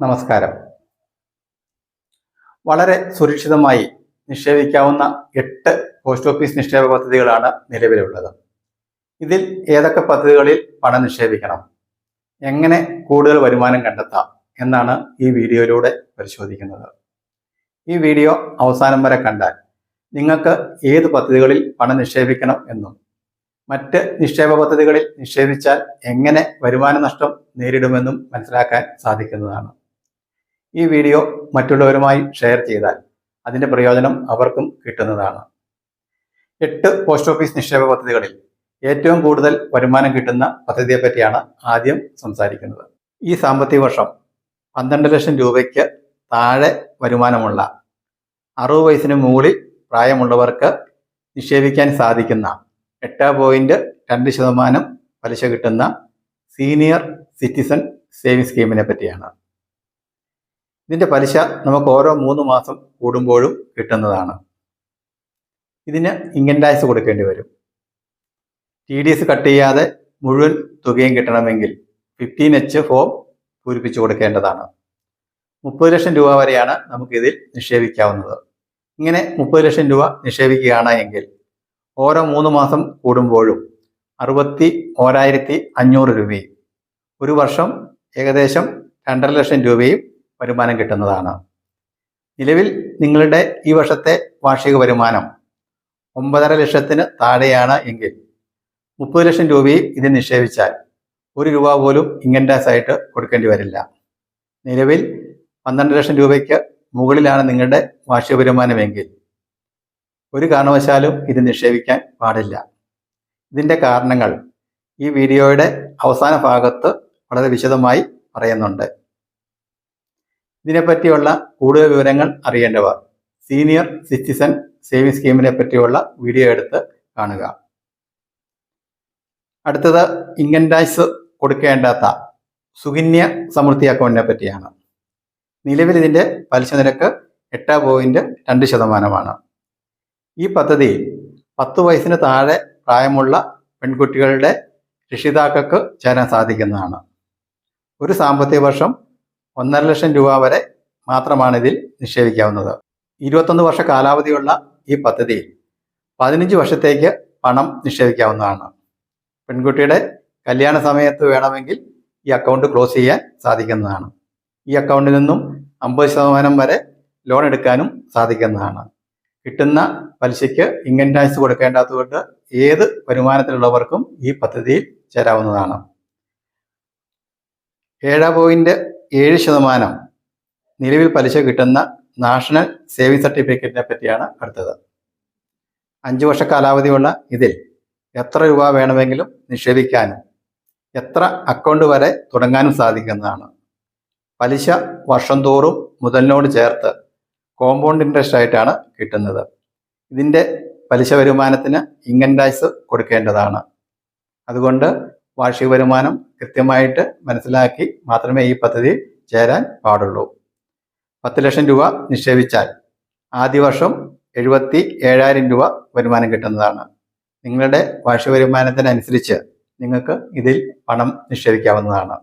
നമസ്കാരം. വളരെ സുരക്ഷിതമായി നിക്ഷേപിക്കാവുന്ന എട്ട് പോസ്റ്റ് ഓഫീസ് നിക്ഷേപ പദ്ധതികളാണ് നിലവിലുള്ളത്. ഇതിൽ ഏതൊക്കെ പദ്ധതികളിൽ പണം നിക്ഷേപിക്കണം? എങ്ങനെ കൂടുതൽ വരുമാനം കണ്ടെത്താം? എന്നാണ് ഈ വീഡിയോയിലൂടെ പരിശോധിക്കുന്നത്. ഈ വീഡിയോ അവസാനം വരെ കണ്ടാൽ നിങ്ങൾക്ക് ഏത് പദ്ധതികളിൽ പണം നിക്ഷേപിക്കണം എന്നും മറ്റ് നിക്ഷേപ പദ്ധതികളിൽ നിക്ഷേപിച്ചാൽ എങ്ങനെ വരുമാന നഷ്ടം നേരിടുമെന്നും മനസ്സിലാക്കാൻ സാധിക്കുന്നതാണ്. ഈ വീഡിയോ മറ്റുള്ളവരുമായി ഷെയർ ചെയ്താൽ അതിന്റെ പ്രയോജനം അവർക്കും കിട്ടുന്നതാണ്. എട്ട് പോസ്റ്റ് ഓഫീസ് നിക്ഷേപ പദ്ധതികളിൽ ഏറ്റവും കൂടുതൽ വരുമാനം കിട്ടുന്ന പദ്ധതിയെ പറ്റിയാണ് ആദ്യം സംസാരിക്കുന്നത്. ഈ സാമ്പത്തിക വർഷം പന്ത്രണ്ട് ലക്ഷം രൂപയ്ക്ക് താഴെ വരുമാനമുള്ള അറുപത് വയസ്സിന് മുകളിൽ പ്രായമുള്ളവർക്ക് നിക്ഷേപിക്കാൻ സാധിക്കുന്ന എട്ട് പോയിന്റ് രണ്ട് ശതമാനം പലിശ കിട്ടുന്ന സീനിയർ സിറ്റിസൺ സേവിംഗ് സ്കീമിനെ പറ്റിയാണ്. ഇതിന്റെ പലിശ നമുക്ക് ഓരോ മൂന്ന് മാസം കൂടുമ്പോഴും കിട്ടുന്നതാണ്. ഇതിന് ഇൻകം ടാക്സ് കൊടുക്കേണ്ടി വരും. ടി ഡി എസ് കട്ട് ചെയ്യാതെ മുഴുവൻ തുകയും കിട്ടണമെങ്കിൽ ഫിഫ്റ്റീൻ എച്ച് ഫോം പൂരിപ്പിച്ചു കൊടുക്കേണ്ടതാണ്. മുപ്പത് ലക്ഷം രൂപ വരെയാണ് നമുക്കിതിൽ നിക്ഷേപിക്കാവുന്നത്. ഇങ്ങനെ മുപ്പത് ലക്ഷം രൂപ നിക്ഷേപിക്കുകയാണ് എങ്കിൽ ഓരോ മൂന്ന് മാസം കൂടുമ്പോഴും അറുപത്തി ഓരായിരത്തി അഞ്ഞൂറ് രൂപയും ഒരു വർഷം ഏകദേശം രണ്ടര ലക്ഷം രൂപയും വരുമാനം കിട്ടുന്നതാണ്. നിലവിൽ നിങ്ങളുടെ ഈ വർഷത്തെ വാർഷിക വരുമാനം ഒമ്പതര ലക്ഷത്തിന് താഴെയാണ് എങ്കിൽ മുപ്പത് ലക്ഷം രൂപയും ഇതിൽ നിക്ഷേപിച്ചാൽ ഒരു രൂപ പോലും ഇൻകം ടാക്സ് ആയിട്ട് കൊടുക്കേണ്ടി വരില്ല. നിലവിൽ പന്ത്രണ്ട് ലക്ഷം രൂപയ്ക്ക് മുകളിലാണ് നിങ്ങളുടെ വാർഷിക വരുമാനമെങ്കിൽ ഒരു കാരണവശാലും ഇത് നിക്ഷേപിക്കാൻ പാടില്ല. ഇതിന്റെ കാരണങ്ങൾ ഈ വീഡിയോയുടെ അവസാന ഭാഗത്ത് വളരെ വിശദമായി പറയുന്നുണ്ട്. ഇതിനെപ്പറ്റിയുള്ള കൂടുതൽ വിവരങ്ങൾ അറിയേണ്ടവർ സീനിയർ സിറ്റിസൺ സേവിംഗ് സ്കീമിനെ പറ്റിയുള്ള വീഡിയോ എടുത്ത് കാണുക. അടുത്തത് ഇൻകം ടാക്സ് കൊടുക്കേണ്ടാത്ത സുകന്യ സമൃദ്ധി അക്കൗണ്ടിനെ പറ്റിയാണ്. നിലവിൽ ഇതിന്റെ പലിശ നിരക്ക് എട്ട് പോയിന്റ് രണ്ട് ശതമാനമാണ്. ഈ പദ്ധതിയിൽ പത്ത് വയസ്സിന് താഴെ പ്രായമുള്ള പെൺകുട്ടികളുടെ രക്ഷിതാക്കൾക്ക് ചേരാൻ സാധിക്കുന്നതാണ്. ഒരു സാമ്പത്തിക വർഷം ഒന്നര ലക്ഷം രൂപ വരെ മാത്രമാണ് ഇതിൽ നിക്ഷേപിക്കാവുന്നത്. ഇരുപത്തൊന്ന് വർഷ കാലാവധിയുള്ള ഈ പദ്ധതിയിൽ പതിനഞ്ച് വർഷത്തേക്ക് പണം നിക്ഷേപിക്കാവുന്നതാണ്. പെൺകുട്ടിയുടെ കല്യാണ സമയത്ത് വേണമെങ്കിൽ ഈ അക്കൗണ്ട് ക്ലോസ് ചെയ്യാൻ സാധിക്കുന്നതാണ്. ഈ അക്കൗണ്ടിൽ നിന്നും അമ്പത് ശതമാനം വരെ ലോൺ എടുക്കാനും സാധിക്കുന്നതാണ്. കിട്ടുന്ന പലിശയ്ക്ക് ഇൻകം ടാക്സ് കൊടുക്കേണ്ടാത്തതുകൊണ്ട് ഏത് വരുമാനത്തിലുള്ളവർക്കും ഈ പദ്ധതിയിൽ ചേരാവുന്നതാണ്. ഏഴ് പോയിന്റ് ഏഴ് ശതമാനം നിലവിൽ പലിശ കിട്ടുന്ന നാഷണൽ സേവിങ് സർട്ടിഫിക്കറ്റിനെ പറ്റിയാണ് അടുത്തത്. അഞ്ച് വർഷ കാലാവധിയുള്ള ഇതിൽ എത്ര രൂപ വേണമെങ്കിലും നിക്ഷേപിക്കാനും എത്ര അക്കൗണ്ട് വരെ തുടങ്ങാനും സാധിക്കുന്നതാണ്. പലിശ വർഷം തോറും മുതലിനോട് ചേർത്ത് കോമ്പൗണ്ട് ഇൻട്രസ്റ്റ് ആയിട്ടാണ് കിട്ടുന്നത്. ഇതിന്റെ പലിശ വരുമാനത്തിന് ഇൻകം ടാക്സ് കൊടുക്കേണ്ടതാണ്. അതുകൊണ്ട് വാർഷിക വരുമാനം കൃത്യമായിട്ട് മനസ്സിലാക്കി മാത്രമേ ഈ പദ്ധതി ചേരാൻ പാടുള്ളൂ. പത്ത് ലക്ഷം രൂപ നിക്ഷേപിച്ചാൽ ആദ്യ വർഷം എഴുപത്തി ഏഴായിരം രൂപ വരുമാനം കിട്ടുന്നതാണ്. നിങ്ങളുടെ വാർഷിക വരുമാനത്തിനനുസരിച്ച് നിങ്ങൾക്ക് ഇതിൽ പണം നിക്ഷേപിക്കാവുന്നതാണ്.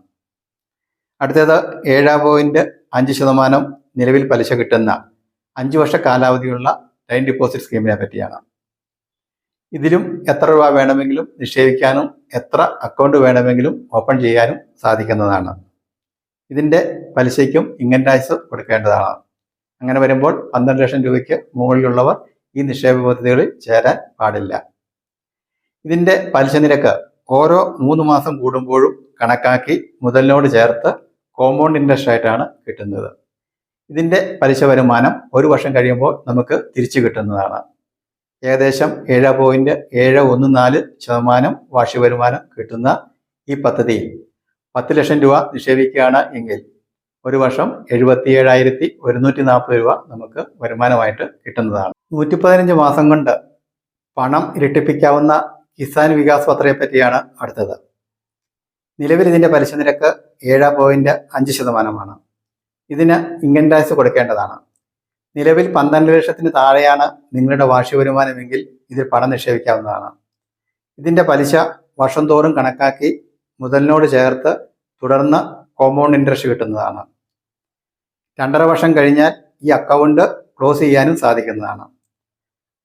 അടുത്തത് ഏഴ് പോയിന്റ് അഞ്ച് ശതമാനം നിലവിൽ പലിശ കിട്ടുന്ന അഞ്ച് വർഷ കാലാവധിയുള്ള ടൈം ഡിപ്പോസിറ്റ് സ്കീമിനെ പറ്റിയാണ്. ഇതിലും എത്ര രൂപ വേണമെങ്കിലും നിക്ഷേപിക്കാനും എത്ര അക്കൗണ്ട് വേണമെങ്കിലും ഓപ്പൺ ചെയ്യാനും സാധിക്കുന്നതാണ്. ഇതിന്റെ പലിശയ്ക്കും ഇൻകം ടാക്സ് കൊടുക്കേണ്ടതാണ്. അങ്ങനെ വരുമ്പോൾ പന്ത്രണ്ട് ലക്ഷം രൂപയ്ക്ക് മുകളിലുള്ളവർ ഈ നിക്ഷേപ പദ്ധതികളിൽ ചേരാൻ പാടില്ല. ഇതിന്റെ പലിശ നിരക്ക് ഓരോ മൂന്ന് മാസം കൂടുമ്പോഴും കണക്കാക്കി മുതലിനോട് ചേർത്ത് കോമ്പൗണ്ട് ഇൻട്രസ്റ്റ് ആയിട്ടാണ് കിട്ടുന്നത്. ഇതിന്റെ പലിശ വരുമാനം ഒരു വർഷം കഴിയുമ്പോൾ നമുക്ക് തിരിച്ചു കിട്ടുന്നതാണ്. ഏകദേശം ഏഴ് പോയിന്റ് ഏഴ് ഒന്ന് നാല് ശതമാനം വാർഷിക വരുമാനം കിട്ടുന്ന ഈ പദ്ധതിയിൽ പത്ത് ലക്ഷം രൂപ നിക്ഷേപിക്കുകയാണ് എങ്കിൽ ഒരു വർഷം എഴുപത്തി ഏഴായിരത്തി ഒരുന്നൂറ്റി നാൽപ്പത് രൂപ നമുക്ക് വരുമാനമായിട്ട് കിട്ടുന്നതാണ്. നൂറ്റി പതിനഞ്ച് മാസം കൊണ്ട് പണം ഇരട്ടിപ്പിക്കാവുന്ന കിസാൻ വികാസ് പത്രയെ പറ്റിയാണ് അടുത്തത്. നിലവിൽ ഇതിന്റെ പലിശ നിരക്ക് ഏഴ് പോയിന്റ് അഞ്ച് ശതമാനമാണ്. ഇതിന് ഇൻകം ടാക്സ് കൊടുക്കേണ്ടതാണ്. നിലവിൽ പന്ത്രണ്ട് ലക്ഷത്തിന് താഴെയാണ് നിങ്ങളുടെ വാർഷിക വരുമാനമെങ്കിൽ ഇതിൽ പണം നിക്ഷേപിക്കാവുന്നതാണ്. ഇതിന്റെ പലിശ വർഷം തോറും കണക്കാക്കി മുതലിനോട് ചേർത്ത് തുടർന്ന് കോമ്പൗണ്ട് ഇൻട്രസ്റ്റ് കിട്ടുന്നതാണ്. രണ്ടര വർഷം കഴിഞ്ഞാൽ ഈ അക്കൗണ്ട് ക്ലോസ് ചെയ്യാനും സാധിക്കുന്നതാണ്.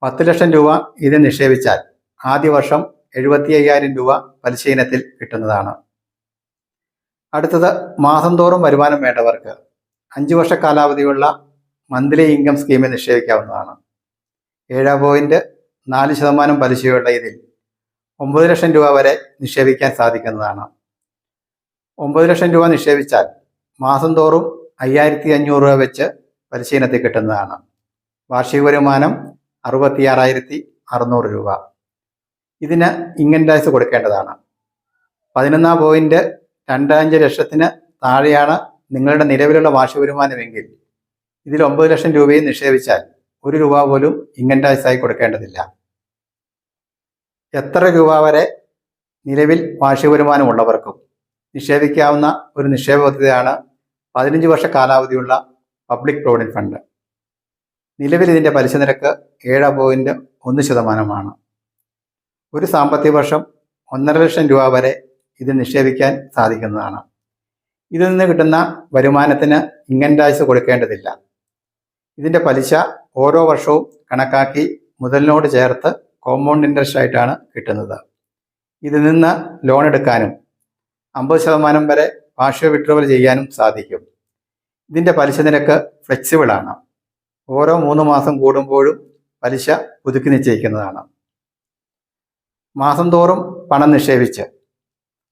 പത്ത് ലക്ഷം രൂപ ഇതിൽ നിക്ഷേപിച്ചാൽ ആദ്യ വർഷം എഴുപത്തി അയ്യായിരം രൂപ പലിശ ഇനത്തിൽ കിട്ടുന്നതാണ്. അടുത്തത് മാസം തോറും വരുമാനം വേണ്ടവർക്ക്. അഞ്ച് വർഷ കാലാവധിയുള്ള മന്ത്ലി ഇൻകം സ്കീമിൽ നിക്ഷേപിക്കാവുന്നതാണ് ഏഴ് പോയിന്റ് നാല് ശതമാനം പലിശയുള്ള ഇതിൽ ഒമ്പത് ലക്ഷം രൂപ വരെ നിക്ഷേപിക്കാൻ സാധിക്കുന്നതാണ്. ഒമ്പത് ലക്ഷം രൂപ നിക്ഷേപിച്ചാൽ മാസം തോറും അയ്യായിരത്തി അഞ്ഞൂറ് രൂപ വെച്ച് പരിശീലനത്തിൽ കിട്ടുന്നതാണ്. വാർഷിക വരുമാനം അറുപത്തിയാറായിരത്തി അറുന്നൂറ് രൂപ. ഇതിന് ഇൻകം ടാക്സ് കൊടുക്കേണ്ടതാണ്. പതിനൊന്നാം പോയിന്റ് രണ്ട് അഞ്ച് ലക്ഷത്തിന് താഴെയാണ് നിങ്ങളുടെ നിലവിലുള്ള വാർഷിക വരുമാനമെങ്കിൽ ഇതിൽ ഒമ്പത് ലക്ഷം രൂപയും നിക്ഷേപിച്ചാൽ ഒരു രൂപ പോലും ഇൻകം ടാക്സായി കൊടുക്കേണ്ടതില്ല. എത്ര രൂപ വരെ നിലവിൽ വാർഷിക വരുമാനമുള്ളവർക്കും നിക്ഷേപിക്കാവുന്ന ഒരു നിക്ഷേപ പദ്ധതിയാണ് പതിനഞ്ച് വർഷ കാലാവധിയുള്ള പബ്ലിക് പ്രൊവിഡന്റ് ഫണ്ട് നിലവിൽ ഇതിന്റെ പലിശ നിരക്ക് ഏഴ് പോയിന്റ് ഒന്ന് ശതമാനമാണ്. ഒരു സാമ്പത്തിക വർഷം ഒന്നര ലക്ഷം രൂപ വരെ ഇത് നിക്ഷേപിക്കാൻ സാധിക്കുന്നതാണ്. ഇതിൽ നിന്ന് കിട്ടുന്ന വരുമാനത്തിന് ഇൻകം ടാക്സ് കൊടുക്കേണ്ടതില്ല. ഇതിന്റെ പലിശ ഓരോ വർഷവും കണക്കാക്കി മുതലിനോട് ചേർത്ത് കോമ്പൗണ്ട് ഇൻട്രസ്റ്റ് ആയിട്ടാണ് കിട്ടുന്നത്. ഇതിൽ നിന്ന് ലോൺ എടുക്കാനും അമ്പത് ശതമാനം വരെ വാർഷിക വിഡ്രോവൽ ചെയ്യാനും സാധിക്കും. ഇതിന്റെ പലിശ നിരക്ക് ഫ്ലെക്സിബിൾ ആണ്. ഓരോ മൂന്ന് മാസം കൂടുമ്പോഴും പലിശ പുതുക്കി നിശ്ചയിക്കുന്നതാണ്. മാസം തോറും പണം നിക്ഷേപിച്ച്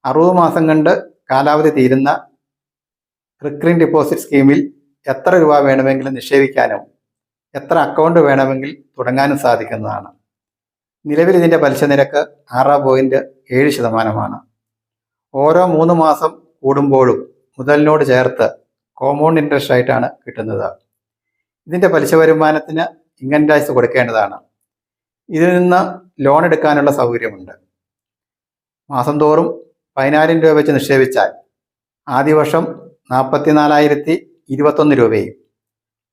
അറുപത് മാസം കണ്ട് കാലാവധി തീരുന്ന റിക്കറിംഗ് ഡിപ്പോസിറ്റ് സ്കീമിൽ എത്ര രൂപ വേണമെങ്കിലും നിക്ഷേപിക്കാനും എത്ര അക്കൗണ്ട് വേണമെങ്കിൽ തുടങ്ങാനും സാധിക്കുന്നതാണ്. നിലവിൽ ഇതിന്റെ പലിശ നിരക്ക് ആറ് പോയിന്റ് ഏഴ് ശതമാനമാണ്. ഓരോ മൂന്ന് മാസം കൂടുമ്പോഴും മുതലിനോട് ചേർത്ത് കോമ്പൗണ്ട് ഇൻട്രസ്റ്റ് ആയിട്ടാണ് കിട്ടുന്നത്. ഇതിന്റെ പലിശ വരുമാനത്തിന് ഇൻകം ടാക്സ് കൊടുക്കേണ്ടതാണ്. ഇതിൽ നിന്ന് ലോൺ എടുക്കാനുള്ള സൗകര്യമുണ്ട്. മാസം തോറും പതിനായിരം രൂപ വെച്ച് നിക്ഷേപിച്ചാൽ ആദ്യ വർഷം നാൽപ്പത്തിനാലായിരത്തി ഇരുപത്തൊന്ന് രൂപയും.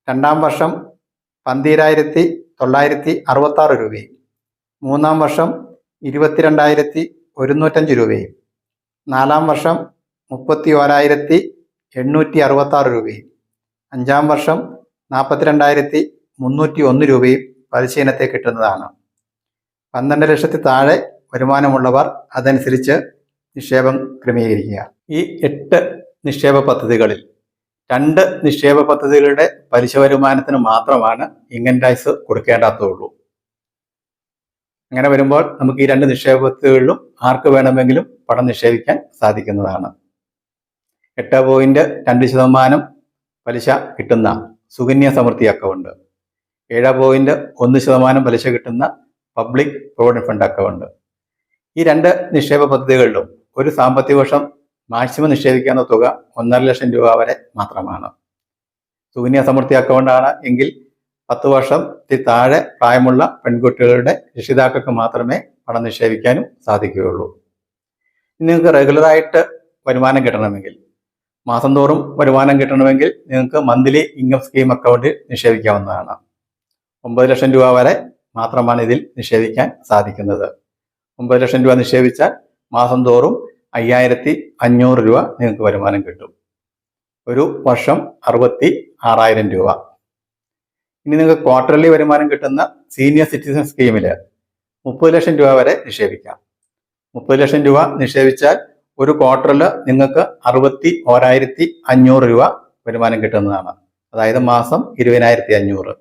രണ്ടാം വർഷം പന്തിരായിരത്തി തൊള്ളായിരത്തി അറുപത്താറ് രൂപയും. മൂന്നാം വർഷം ഇരുപത്തിരണ്ടായിരത്തി ഒരുന്നൂറ്റഞ്ച് രൂപയും. നാലാം വർഷം മുപ്പത്തി ഓരായിരത്തി എണ്ണൂറ്റി അറുപത്താറ് രൂപയും. അഞ്ചാം വർഷം നാൽപ്പത്തിരണ്ടായിരത്തി മുന്നൂറ്റി ഒന്ന് രൂപയും പരിശീലനത്തെ കിട്ടുന്നതാണ്. പന്ത്രണ്ട് ലക്ഷത്തി താഴെ വരുമാനമുള്ളവർ അതനുസരിച്ച് നിക്ഷേപം ക്രമീകരിക്കുക. ഈ എട്ട് നിക്ഷേപ പദ്ധതികളിൽ രണ്ട് നിക്ഷേപ പദ്ധതികളുടെ പലിശ വരുമാനത്തിന് മാത്രമാണ് ഇൻകം ടാക്സ് കൊടുക്കേണ്ടാത്തതുള്ളൂ അങ്ങനെ വരുമ്പോൾ നമുക്ക് ഈ രണ്ട് നിക്ഷേപ പദ്ധതികളിലും ആർക്ക് വേണമെങ്കിലും പണം നിക്ഷേപിക്കാൻ സാധിക്കുന്നതാണ്. എട്ട് പോയിന്റ് രണ്ട് ശതമാനം പലിശ കിട്ടുന്ന സുകന്യ സമൃദ്ധി അക്കൗണ്ട്. ഏഴ് പോയിന്റ് ഒന്ന് ശതമാനം പലിശ കിട്ടുന്ന പബ്ലിക് പ്രൊവിഡന്റ് ഫണ്ട് അക്കൗണ്ട്. ഈ രണ്ട് നിക്ഷേപ പദ്ധതികളിലും ഒരു സാമ്പത്തിക വർഷം മാക്സിമം നിക്ഷേപിക്കാവുന്ന തുക ഒന്നര ലക്ഷം രൂപ വരെ മാത്രമാണ്. സുകന്യ സമൃദ്ധി അക്കൗണ്ടാണ് എങ്കിൽ പത്ത് വർഷത്തിൽ താഴെ പ്രായമുള്ള പെൺകുട്ടികളുടെ രക്ഷിതാക്കൾക്ക് മാത്രമേ പണം നിക്ഷേപിക്കാനും സാധിക്കുകയുള്ളൂ. നിങ്ങൾക്ക് റെഗുലറായിട്ട് വരുമാനം കിട്ടണമെങ്കിൽ മാസം തോറും വരുമാനം കിട്ടണമെങ്കിൽ നിങ്ങൾക്ക് മന്ത്ലി ഇൻകം സ്കീം അക്കൗണ്ടിൽ നിക്ഷേപിക്കാവുന്നതാണ് ഒമ്പത് ലക്ഷം രൂപ വരെ മാത്രമാണ് ഇതിൽ നിക്ഷേപിക്കാൻ സാധിക്കുന്നത്. ഒമ്പത് ലക്ഷം രൂപ നിക്ഷേപിച്ചാൽ മാസം തോറും അയ്യായിരത്തി അഞ്ഞൂറ് രൂപ നിങ്ങൾക്ക് വരുമാനം കിട്ടും. ഒരു വർഷം അറുപത്തി ആറായിരം രൂപ. ഇനി നിങ്ങൾക്ക് ക്വാർട്ടർലി വരുമാനം കിട്ടുന്ന സീനിയർ സിറ്റിസൺ സ്കീമിൽ മുപ്പത് ലക്ഷം രൂപ വരെ നിക്ഷേപിക്കാം. മുപ്പത് ലക്ഷം രൂപ നിക്ഷേപിച്ചാൽ ഒരു ക്വാർട്ടറിൽ നിങ്ങൾക്ക് അറുപത്തി ഓരായിരത്തി അഞ്ഞൂറ് രൂപ വരുമാനം കിട്ടുന്നതാണ്. അതായത് മാസം ഇരുപതിനായിരത്തി അഞ്ഞൂറ്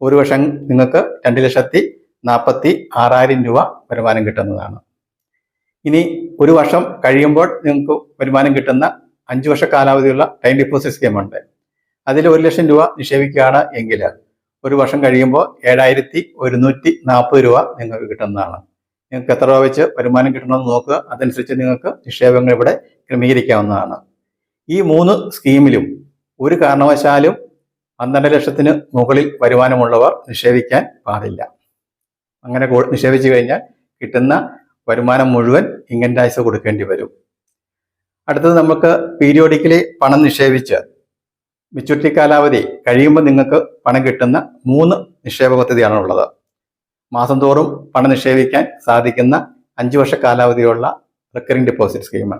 ഒരു വർഷം നിങ്ങൾക്ക് രണ്ട് ലക്ഷത്തി നാൽപ്പത്തി ആറായിരം രൂപ വരുമാനം കിട്ടുന്നതാണ്. ഇനി ഒരു വർഷം കഴിയുമ്പോൾ നിങ്ങൾക്ക് വരുമാനം കിട്ടുന്ന അഞ്ച് വർഷ കാലാവധിയുള്ള ടൈം ഡിപ്പോസിറ്റ് സ്കീം ഉണ്ട്. അതിൽ ഒരു ലക്ഷം രൂപ നിക്ഷേപിക്കുകയാണ് എങ്കിൽ ഒരു വർഷം കഴിയുമ്പോൾ ഏഴായിരത്തി ഒരുന്നൂറ്റി നാൽപ്പത് രൂപ നിങ്ങൾക്ക് കിട്ടുന്നതാണ്. നിങ്ങൾക്ക് എത്ര രൂപ വെച്ച് വരുമാനം കിട്ടണമെന്ന് നോക്കുക. അതനുസരിച്ച് നിങ്ങൾക്ക് നിക്ഷേപങ്ങൾ ഇവിടെ ക്രമീകരിക്കാവുന്നതാണ്. ഈ മൂന്ന് സ്കീമിലും ഒരു കാരണവശാലും പന്ത്രണ്ട് ലക്ഷത്തിന് മുകളിൽ വരുമാനമുള്ളവർ നിക്ഷേപിക്കാൻ പാടില്ല. അങ്ങനെ നിക്ഷേപിച്ചു കഴിഞ്ഞാൽ കിട്ടുന്ന വരുമാനം മുഴുവൻ ഇൻകം ടാക്സ് കൊടുക്കേണ്ടി വരും. അടുത്തത് നമുക്ക് പീരിയോഡിക്കലി പണം നിക്ഷേപിച്ച് മെച്യൂരിറ്റി കാലാവധി കഴിയുമ്പോൾ നിങ്ങൾക്ക് പണം കിട്ടുന്ന മൂന്ന് നിക്ഷേപ പദ്ധതിയാണ് ഉള്ളത്. മാസം തോറും പണം നിക്ഷേപിക്കാൻ സാധിക്കുന്ന അഞ്ച് വർഷ കാലാവധിയുള്ള റിക്കറിംഗ് ഡെപ്പോസിറ്റ് സ്കീം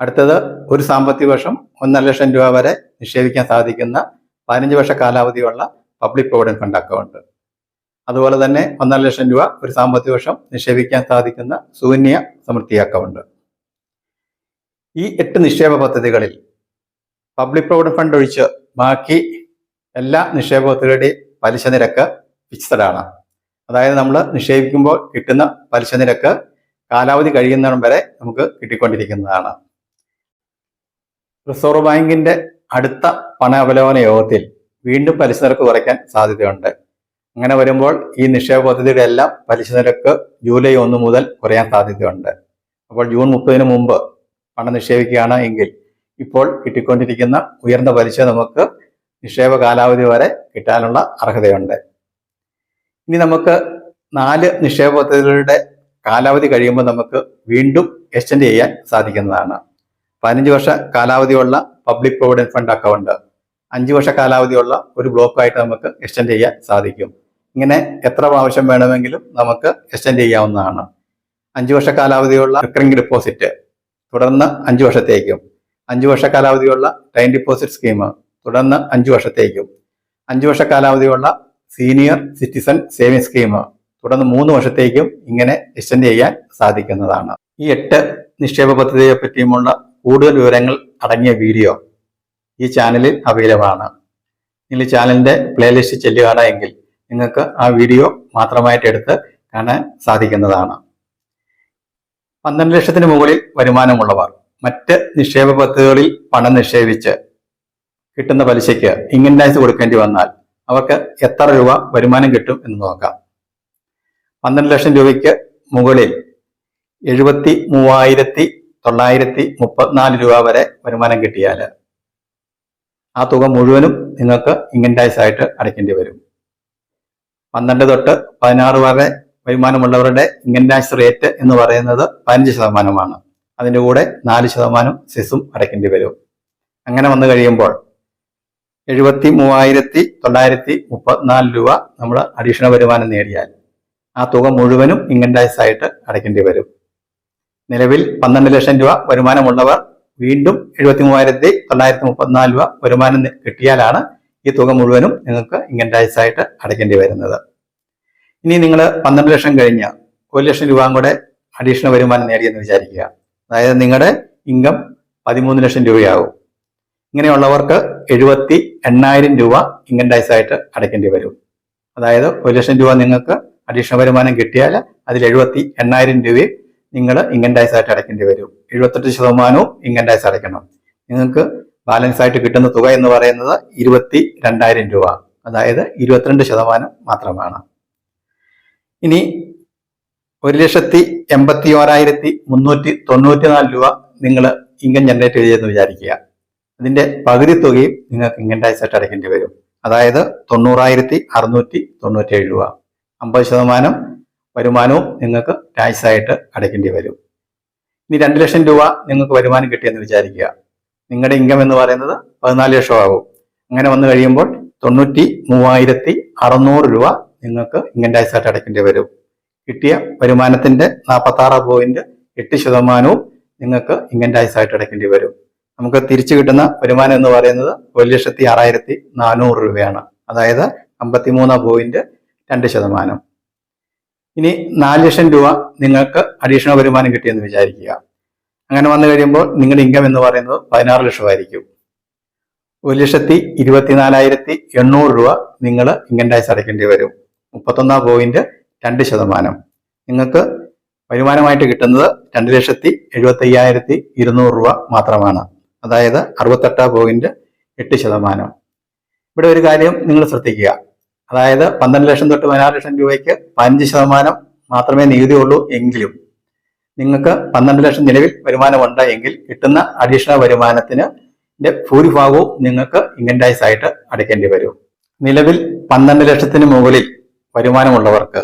അടുത്തത് ഒരു സാമ്പത്തിക വർഷം ഒന്നര ലക്ഷം രൂപ വരെ നിക്ഷേപിക്കാൻ സാധിക്കുന്ന പതിനഞ്ച് വർഷ കാലാവധിയുള്ള പബ്ലിക് പ്രൊവിഡന്റ് ഫണ്ട് അക്കൗണ്ട് അതുപോലെ തന്നെ ഒന്നര ലക്ഷം രൂപ ഒരു സാമ്പത്തിക വർഷം നിക്ഷേപിക്കാൻ സാധിക്കുന്ന ശൂന്യ സമൃദ്ധി അക്കൗണ്ട് ഈ എട്ട് നിക്ഷേപ പദ്ധതികളിൽ പബ്ലിക് പ്രൊവിഡന്റ് ഫണ്ട് ഒഴിച്ച് ബാക്കി എല്ലാ നിക്ഷേപ പദ്ധതികളുടെയും പലിശ നിരക്ക് ഫിക്സഡ് ആണ്. അതായത് നമ്മൾ നിക്ഷേപിക്കുമ്പോൾ കിട്ടുന്ന പലിശ നിരക്ക് കാലാവധി കഴിയുന്നിടം വരെ നമുക്ക് കിട്ടിക്കൊണ്ടിരിക്കുന്നതാണ്. റിസർവ് ബാങ്കിന്റെ അടുത്ത പണ അവലോകന യോഗത്തിൽ വീണ്ടും പലിശ നിരക്ക് കുറയ്ക്കാൻ സാധ്യതയുണ്ട്. അങ്ങനെ വരുമ്പോൾ ഈ നിക്ഷേപ പദ്ധതിയുടെ എല്ലാം പലിശ നിരക്ക് ജൂലൈ ഒന്ന് മുതൽ കുറയാൻ സാധ്യതയുണ്ട്. അപ്പോൾ ജൂൺ മുപ്പതിന് മുമ്പ് പണം നിക്ഷേപിക്കുകയാണ് എങ്കിൽ ഇപ്പോൾ കിട്ടിക്കൊണ്ടിരിക്കുന്ന ഉയർന്ന പലിശ നമുക്ക് നിക്ഷേപ കാലാവധി വരെ കിട്ടാനുള്ള അർഹതയുണ്ട്. ഇനി നമുക്ക് നാല് നിക്ഷേപ പദ്ധതികളുടെ കാലാവധി കഴിയുമ്പോൾ നമുക്ക് വീണ്ടും എക്സ്റ്റെൻഡ് ചെയ്യാൻ സാധിക്കുന്നതാണ്. പതിനഞ്ച് വർഷ കാലാവധിയുള്ള പബ്ലിക് പ്രൊവിഡന്റ് ഫണ്ട് അക്കൗണ്ട്. അഞ്ച് വർഷ കാലാവധിയുള്ള ഒരു ബ്ലോക്കായിട്ട് നമുക്ക് എക്സ്റ്റെൻഡ് ചെയ്യാൻ സാധിക്കും. ഇങ്ങനെ എത്ര പ്രാവശ്യം വേണമെങ്കിലും നമുക്ക് എക്സ്റ്റെൻഡ് ചെയ്യാവുന്നതാണ്. അഞ്ച് വർഷ കാലാവധിയുള്ള റിക്കറിംഗ് ഡെപ്പോസിറ്റ് തുടർന്ന് അഞ്ച് വർഷത്തേക്കും. അഞ്ച് വർഷ കാലാവധിയുള്ള ടൈം ഡിപ്പോസിറ്റ് സ്കീം തുടർന്ന് അഞ്ച് വർഷത്തേക്കും. അഞ്ച് വർഷ കാലാവധിയുള്ള സീനിയർ സിറ്റിസൺ സേവിംഗ് സ്കീം തുടർന്ന് മൂന്ന് വർഷത്തേക്കും ഇങ്ങനെ എക്സ്റ്റെൻഡ് ചെയ്യാൻ സാധിക്കുന്നതാണ്. ഈ എട്ട് നിക്ഷേപ പദ്ധതിയെ പറ്റിയുമുള്ള കൂടുതൽ വിവരങ്ങൾ അടങ്ങിയ വീഡിയോ ഈ ചാനലിൽ അവൈലബിൾ ആണ്. നിങ്ങൾ ചാനലിന്റെ പ്ലേലിസ്റ്റ് ചെല്ലുകയാണ് എങ്കിൽ നിങ്ങൾക്ക് ആ വീഡിയോ മാത്രമായിട്ട് എടുത്ത് കാണാൻ സാധിക്കുന്നതാണ്. പന്ത്രണ്ട് ലക്ഷത്തിന് മുകളിൽ വരുമാനമുള്ളവർ. മറ്റ് നിക്ഷേപ പദ്ധതികളിൽ പണം നിക്ഷേപിച്ച് കിട്ടുന്ന പലിശയ്ക്ക് ഇൻകം ടാക്സ് കൊടുക്കേണ്ടി വന്നാൽ അവർക്ക് എത്ര രൂപ വരുമാനം കിട്ടും എന്ന് നോക്കാം. പന്ത്രണ്ട് ലക്ഷം രൂപയ്ക്ക് മുകളിൽ എഴുപത്തി മൂവായിരത്തി തൊള്ളായിരത്തി മുപ്പത്തിനാല് രൂപ വരെ വരുമാനം കിട്ടിയാൽ ആ തുക മുഴുവനും നിങ്ങൾക്ക് ഇൻകം ടാക്സ് ആയിട്ട് അടയ്ക്കേണ്ടി വരും. പന്ത്രണ്ട് തൊട്ട് പതിനാറ് വരെ വരുമാനമുള്ളവരുടെ ഇൻകം ടാക്സ് റേറ്റ് എന്ന് പറയുന്നത് പതിനഞ്ച് ശതമാനമാണ്. അതിന്റെ കൂടെ നാല് ശതമാനം സെസും അടയ്ക്കേണ്ടി വരും. അങ്ങനെ വന്നു കഴിയുമ്പോൾ എഴുപത്തി മൂവായിരത്തി തൊള്ളായിരത്തി മുപ്പത്തിനാല് രൂപ നമ്മൾ അഡീഷണൽ വരുമാനം നേടിയാൽ ആ തുക മുഴുവനും ഇൻകം ടാക്സ് ആയിട്ട് അടയ്ക്കേണ്ടി വരും. നിലവിൽ പന്ത്രണ്ട് ലക്ഷം രൂപ വരുമാനമുള്ളവർ വീണ്ടും എഴുപത്തി മൂവായിരത്തി തൊള്ളായിരത്തി മുപ്പത്തിനാല് രൂപ വരുമാനം കിട്ടിയാലാണ് ഈ തുക മുഴുവനും നിങ്ങൾക്ക് ഇൻകം ടാക്സ് ആയിട്ട് അടയ്ക്കേണ്ടി വരുന്നത്. ഇനി നിങ്ങൾ പന്ത്രണ്ട് ലക്ഷം കഴിഞ്ഞ് ഒരു ലക്ഷം രൂപ കൂടെ അഡീഷണൽ വരുമാനം നേടിയെന്ന് വിചാരിക്കുക. അതായത് നിങ്ങളുടെ ഇൻകം പതിമൂന്ന് ലക്ഷം രൂപയാകും. ഇങ്ങനെയുള്ളവർക്ക് എഴുപത്തി എണ്ണായിരം രൂപ ഇൻകം ടാക്സ് ആയിട്ട് അടയ്ക്കേണ്ടി വരും. അതായത് ഒരു ലക്ഷം രൂപ നിങ്ങൾക്ക് അഡീഷണൽ വരുമാനം കിട്ടിയാൽ അതിൽ എഴുപത്തി എണ്ണായിരം രൂപയും നിങ്ങൾ ഇൻകം ടാക്സ് ആയിട്ട് അടയ്ക്കേണ്ടി വരും. എഴുപത്തെട്ട് ശതമാനവും ഇൻകം ടാക്സ് അടയ്ക്കണം. നിങ്ങൾക്ക് ബാലൻസ് ആയിട്ട് കിട്ടുന്ന തുക എന്ന് പറയുന്നത് ഇരുപത്തി രണ്ടായിരം രൂപ. അതായത് ഇരുപത്തിരണ്ട് ശതമാനം മാത്രമാണ്. ഇനി ഒരു ലക്ഷത്തി എൺപത്തി ഓരായിരത്തി മുന്നൂറ്റി തൊണ്ണൂറ്റി നാല് രൂപ നിങ്ങൾ ഇൻകം ജനറേറ്റ് ചെയ്തെന്ന് വിചാരിക്കുക. അതിന്റെ പകുതി തുകയും നിങ്ങൾക്ക് ഇൻകം ടാക്സ് ആയിട്ട് അടയ്ക്കേണ്ടി വരും. അതായത് തൊണ്ണൂറായിരത്തി അറുന്നൂറ്റി തൊണ്ണൂറ്റേഴ് രൂപ. അമ്പത് ശതമാനം വരുമാനവും നിങ്ങൾക്ക് ടാക്സ് ആയിട്ട് അടയ്ക്കേണ്ടി വരും. ഇനി രണ്ട് ലക്ഷം രൂപ നിങ്ങൾക്ക് വരുമാനം കിട്ടിയെന്ന് വിചാരിക്കുക. നിങ്ങളുടെ ഇൻകം എന്ന് പറയുന്നത് പതിനാല് ലക്ഷം ആകും അങ്ങനെ വന്നു കഴിയുമ്പോൾ തൊണ്ണൂറ്റി മൂവായിരത്തി അറുന്നൂറ് രൂപ നിങ്ങൾക്ക് ഇൻകം ടാക്സ് ആയിട്ട് അടയ്ക്കേണ്ടി വരും. കിട്ടിയ വരുമാനത്തിന്റെ നാൽപ്പത്തി ആറ് പോയിന്റ് എട്ട് ശതമാനവും നിങ്ങൾക്ക് ഇൻകം ടാക്സ് ആയിട്ട് അടയ്ക്കേണ്ടി വരും. നമുക്ക് തിരിച്ചു കിട്ടുന്ന വരുമാനം എന്ന് പറയുന്നത് ഒരു ലക്ഷത്തി ആറായിരത്തി നാനൂറ് രൂപയാണ്. അതായത് അമ്പത്തിമൂന്ന് പോയിന്റ് രണ്ട് ശതമാനം. ഇനി നാല് ലക്ഷം രൂപ നിങ്ങൾക്ക് അഡീഷണൽ വരുമാനം കിട്ടിയെന്ന് വിചാരിക്കുക. അങ്ങനെ വന്നു കഴിയുമ്പോൾ നിങ്ങളുടെ ഇൻകം എന്ന് പറയുന്നത് പതിനാറ് ലക്ഷമായിരിക്കും. ഒരു ലക്ഷത്തി ഇരുപത്തിനാലായിരത്തി എണ്ണൂറ് രൂപ നിങ്ങൾ ഇൻകം ടാക്സ് അടയ്ക്കേണ്ടി വരും. മുപ്പത്തൊന്നാം പോയിന്റ് രണ്ട് ശതമാനം. നിങ്ങൾക്ക് വരുമാനമായിട്ട് കിട്ടുന്നത് രണ്ട് ലക്ഷത്തി എഴുപത്തി അയ്യായിരത്തി ഇരുന്നൂറ് രൂപ മാത്രമാണ്. അതായത് അറുപത്തെട്ട് പോയിന്റ് എട്ട് ശതമാനം. ഇവിടെ ഒരു കാര്യം നിങ്ങൾ ശ്രദ്ധിക്കുക. അതായത് പന്ത്രണ്ട് ലക്ഷം തൊട്ട് പതിനാറ് ലക്ഷം രൂപയ്ക്ക് പതിനഞ്ച് ശതമാനം മാത്രമേ നികുതി ഉള്ളൂ എങ്കിലും നിങ്ങൾക്ക് പന്ത്രണ്ട് ലക്ഷം നിലവിൽ വരുമാനമുണ്ട് എങ്കിൽ കിട്ടുന്ന അഡീഷണൽ വരുമാനത്തിന് ഭൂരിഭാഗവും നിങ്ങൾക്ക് ഇൻകം ടാക്സ് ആയിട്ട് അടയ്ക്കേണ്ടി വരും. നിലവിൽ പന്ത്രണ്ട് ലക്ഷത്തിന് മുകളിൽ വരുമാനമുള്ളവർക്ക്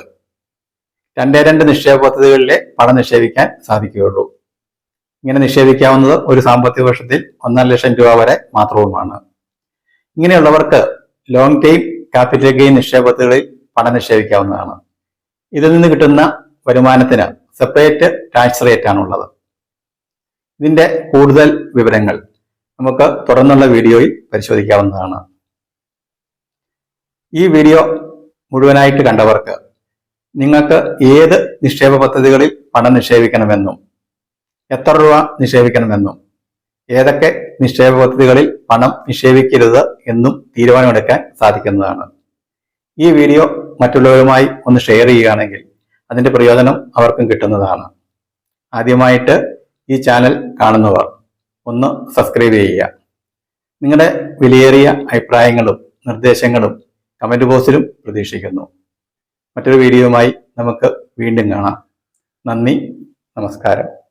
രണ്ടേ രണ്ട് നിക്ഷേപ പദ്ധതികളിലെ പണം നിക്ഷേപിക്കാൻ സാധിക്കുകയുള്ളൂ. ഇങ്ങനെ നിക്ഷേപിക്കാവുന്നത് ഒരു സാമ്പത്തിക വർഷത്തിൽ ഒന്നര ലക്ഷം രൂപ വരെ മാത്രവുമാണ്. ഇങ്ങനെയുള്ളവർക്ക് ലോങ് ടൈം ക്യാപിറ്റൽ ഗെയിൻ നിക്ഷേപ പദ്ധതികളിൽ പണം നിക്ഷേപിക്കാവുന്നതാണ്. ഇതിൽ നിന്ന് കിട്ടുന്ന വരുമാനത്തിന് സെപ്പറേറ്റ് ടാക്സ് റേറ്റ് ആണുള്ളത്. ഇതിന്റെ കൂടുതൽ വിവരങ്ങൾ നമുക്ക് തുടർന്നുള്ള വീഡിയോയിൽ പരിശോധിക്കാവുന്നതാണ്. ഈ വീഡിയോ മുഴുവനായിട്ട് കണ്ടവർക്ക് നിങ്ങൾക്ക് ഏത് നിക്ഷേപ പദ്ധതികളിൽ പണം നിക്ഷേപിക്കണമെന്നും എത്ര രൂപ നിക്ഷേപിക്കണമെന്നും ഏതൊക്കെ നിക്ഷേപ പദ്ധതികളിൽ പണം നിക്ഷേപിക്കരുത് എന്നും തീരുമാനമെടുക്കാൻ സാധിക്കുന്നതാണ്. ഈ വീഡിയോ മറ്റുള്ളവരുമായി ഒന്ന് ഷെയർ ചെയ്യുകയാണെങ്കിൽ അതിന്റെ പ്രയോജനം അവർക്കും കിട്ടുന്നതാണ്. ആദ്യമായിട്ട് ഈ ചാനൽ കാണുന്നവർ ഒന്ന് സബ്സ്ക്രൈബ് ചെയ്യുക. നിങ്ങളുടെ വിലയേറിയ അഭിപ്രായങ്ങളും നിർദ്ദേശങ്ങളും കമന്റ് ബോക്സിലും പ്രതീക്ഷിക്കുന്നു. മറ്റൊരു വീഡിയോയുമായി നമുക്ക് വീണ്ടും കാണാം. നന്ദി നമസ്കാരം.